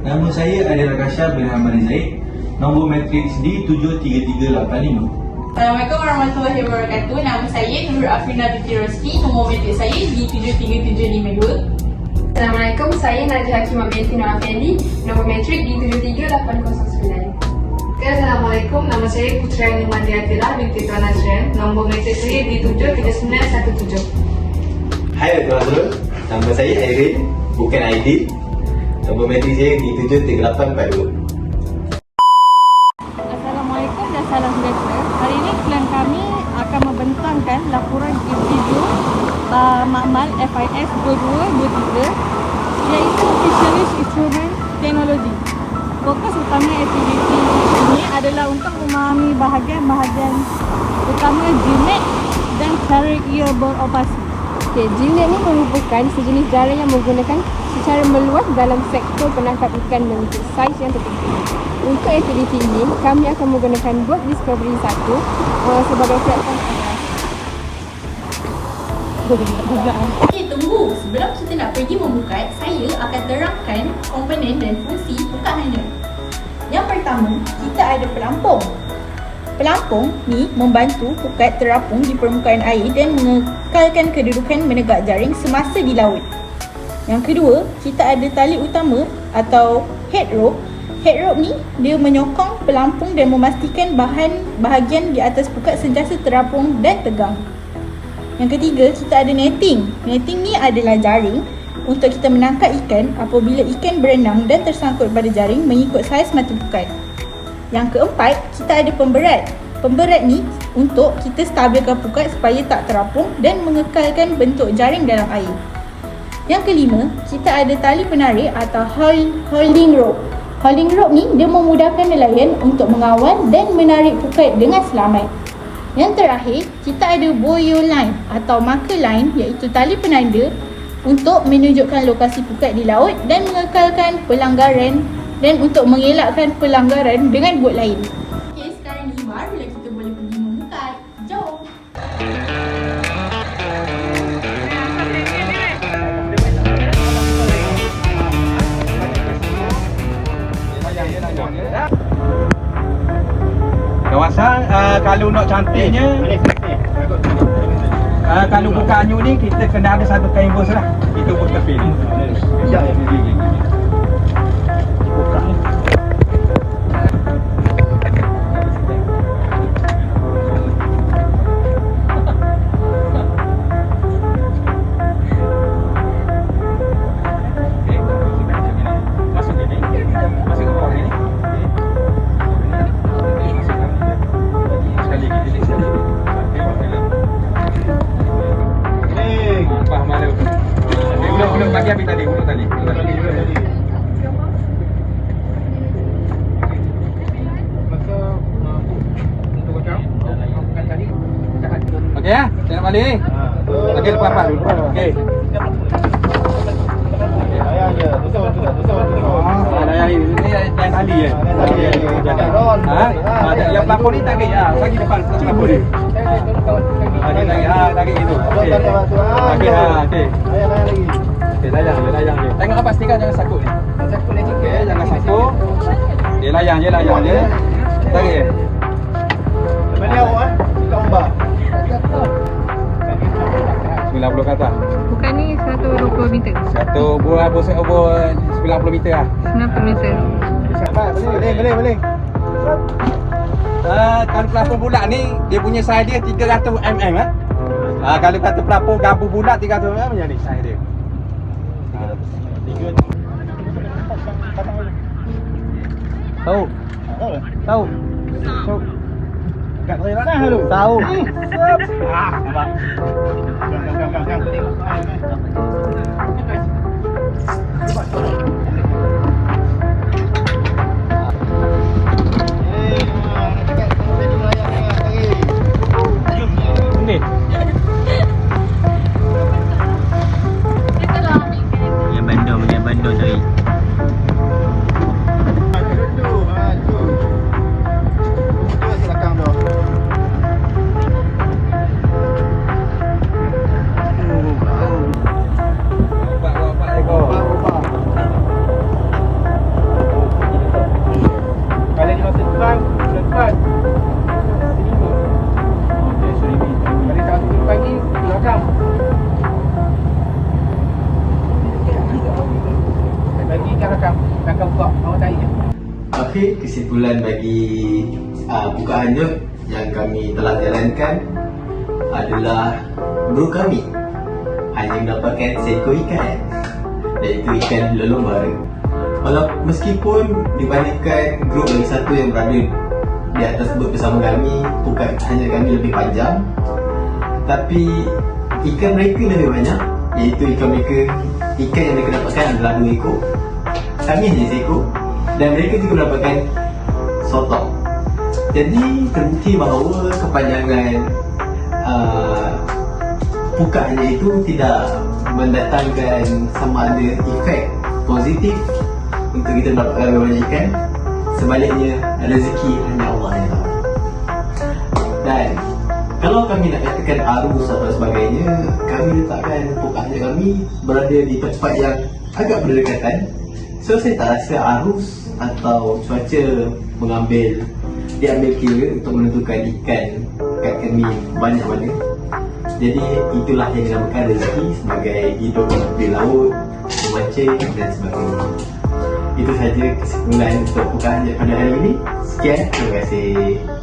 Nama saya Adil Akasha bin Hamad Zaid. Nombor matriks D73385. Assalamualaikum warahmatullahi wabarakatuh. Nama saya Nur Afrina Binti Rosli. Nombor metrik saya D73752. Assalamualaikum. Saya Najwa Hakimah binti Nur Afendi. Nombor metrik D73809. Assalamualaikum. Nama saya Putra Nimandi Atila binti Tuan Azrian. Nombor metrik saya D73917. Hai Tuan Azrul Nama saya Irene Bukan ID Nombor matrik saya di 73842 Assalamualaikum dan salam sejahtera. Hari ini klien kami akan membentangkan laporan individu uh, makmal FIS 2223 iaitu Specialist Instrument Technology. Fokus utama aktiviti ini adalah untuk memahami bahagian-bahagian utama GMAT dan cara ia beroperasi. Okay, GMAT ni merupakan sejenis jaring yang menggunakan secara meluas dalam sektor penangkap ikan mengikut saiz yang tertentu. Untuk aktiviti ini, kami akan menggunakan Boat Discovery 1 uh, sebagai platform. Okey, tunggu. Sebelum kita nak pergi membuka, saya akan terangkan komponen dan fungsi bukaannya. Yang pertama, kita ada pelampung. Pelampung ni membantu pukat terapung di permukaan air dan mengekalkan kedudukan menegak jaring semasa di laut. Yang kedua, kita ada tali utama atau head rope. Head rope ni dia menyokong pelampung dan memastikan bahan bahagian di atas pukat sentiasa terapung dan tegang. Yang ketiga, kita ada netting. Netting ni adalah jaring untuk kita menangkap ikan apabila ikan berenang dan tersangkut pada jaring mengikut saiz mata pukat. Yang keempat, kita ada pemberat. Pemberat ni untuk kita stabilkan pukat supaya tak terapung dan mengekalkan bentuk jaring dalam air. Yang kelima, kita ada tali penarik atau hold, holding rope. Holding rope ni dia memudahkan nelayan untuk mengawal dan menarik pukat dengan selamat. Yang terakhir, kita ada buoy line atau marker line iaitu tali penanda untuk menunjukkan lokasi pukat di laut dan mengekalkan pelanggaran dan untuk mengelakkan pelanggaran dengan bot lain. Kalau nak cantiknya uh, kalau buka anyu ni kita kena ada satu canvas lah. Itu pun tepi ni. Ya, saya nak balik. Okey, lepas dulu. Okey. Ah, dah yang ini ni yang tali ya. Tali ya. Ha? Ah, yang pelapor ni tak kek. Ah, bagi depan pelapor ni. Okey, lagi. Ha, lagi gitu. Okey. Okey, ha, okey. Okey, layang layang je. Tengok apa pastikan jangan sakut ni. Okey, jangan sakut. Dia layang je, layang je. Buah 90 meter lah. 90 meter. Boleh, boleh, boleh. Uh, kalau pelapor bulat ni dia punya saiz dia 300 mm ah. Uh, kalau kata pelapor gabu bulat 300 mm macam ni saiz dia. Tahu? Tahu. Tahu. Kat mana lu? Tahu. Ah, nampak. Ni. Terakhir kesimpulan bagi uh, buka hanyut yang kami telah jalankan adalah guru kami hanya mendapatkan seekor ikan iaitu ikan lelong bara. Walau meskipun dibandingkan grup lagi satu yang berada di atas bot bersama kami bukan hanya kami lebih panjang tapi ikan mereka lebih banyak iaitu ikan mereka ikan yang mereka dapatkan adalah dua ekor. Kami hanya seekor dan mereka juga mendapatkan sotong. Jadi terbukti bahawa kepanjangan uh, buka hanya itu tidak mendatangkan sama ada efek positif untuk kita mendapatkan lebih banyak ikan sebaliknya rezeki hanya Allah yang tahu dan kalau kami nak katakan arus atau sebagainya kami letakkan pokoknya kami berada di tempat yang agak berdekatan. So saya tak rasa arus atau cuaca mengambil diambil kira untuk menentukan ikan kat kami banyak mana jadi itulah yang dinamakan rezeki sebagai hidup di laut, memancing dan sebagainya. Itu saja kesimpulan untuk bukaan pada hari ini. Sekian, terima kasih.